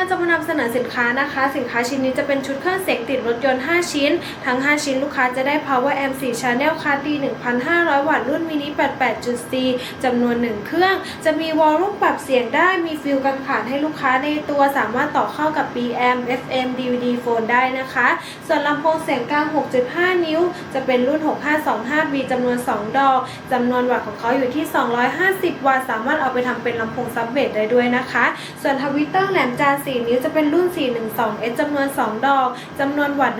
าจะมานำเสนอสินค้านะคะ สินค้าชิ้นนี้จะเป็นชุดเครื่องเสียงติดรถยนต์ 5 ชิ้น ทั้ง 5 ชิ้นลูกค้าจะได้ power amp 4 channel คาร์ดี1,500 วัตต์รุ่นมินิ 88.4 จำนวน 1 เครื่อง จะมีวอลลุ่มปรับเสียงได้มีฟิลกันขาดให้ลูกค้าในตัวสามารถต่อเข้ากับ PM FM DVD โฟนได้นะคะ ส่วนลำโพงเสียงกลาง 6.5 นิ้ว จะเป็นรุ่น 6525B จำนวน 2 ดอกจำนวนวัตต์ของเขาอยู่ที่ 250 วัตต์สามารถเอาไปทำเป็นลำโพงซับเบสได้ด้วยนะคะ ส่วนทวิตเตอร์แหลมจาน4 นิ้วจะเป็นรุ่น 412S จำนวน 2 ดอกจำนวนวัตต์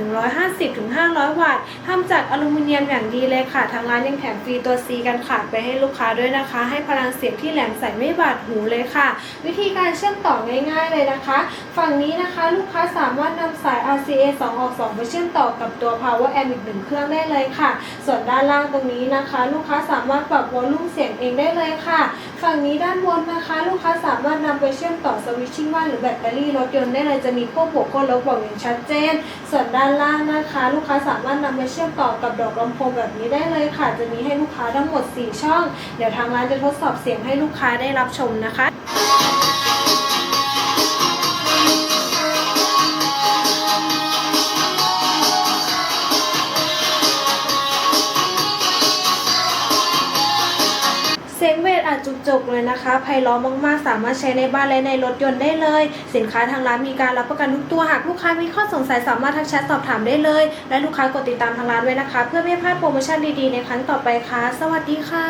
150-500 วัตต์ทำจากอลูมิเนียมอย่างดีเลยค่ะ ทางร้านยังแถมฟรีตัว C กันขาดไปให้ลูกค้าด้วยนะคะ ให้พลังเสียงที่แหลมใสไม่บาดหูเลยค่ะ วิธีการเชื่อมต่อง่ายๆเลยนะคะ ฝั่งนี้นะคะลูกค้าสามารถนำสาย RCA 2 ออก 2 ไปเชื่อมต่อกับตัว Power Amp อีกหนึ่งเครื่องได้เลยค่ะ ส่วนด้านล่างตรงนี้นะคะ ลูกค้าสามารถปรับวอลลุ่มเสียงเองได้เลยค่ะ ฝั่งนี้ด้านบนนะคะ ลูกค้าสามารถนำไปเชื่อมต่อสวิตชิ่งว่านหรือแบตเตอรี่รถยนต์ได้เลยจะมีขั้วบวกขั้นลบบอกอย่างชัดเจน ส่วนด้านล่างนะคะ ลูกค้าสามารถนำไปเชื่อมต่อกับดอกลำโพงแบบนี้ได้เลยค่ะ จะมีให้ลูกค้าทั้งหมด 4 ช่อง เดี๋ยวทางร้านจะทดสอบเสียงให้ลูกค้าได้รับชมนะคะ เสียงเวทอาจจุกๆเลยนะคะไพเราะมากๆ สามารถใช้ในบ้านและในรถยนต์ได้เลย สินค้าทางร้านมีการรับประกันทุกตัวหากลูกค้ามีข้อสงสัยสามารถทักแชทสอบถามได้เลย และลูกค้ากดติดตามทางร้านไว้นะคะ เพื่อไม่พลาดโปรโมชั่นดีๆในครั้งต่อไปค่ะ สวัสดีค่ะ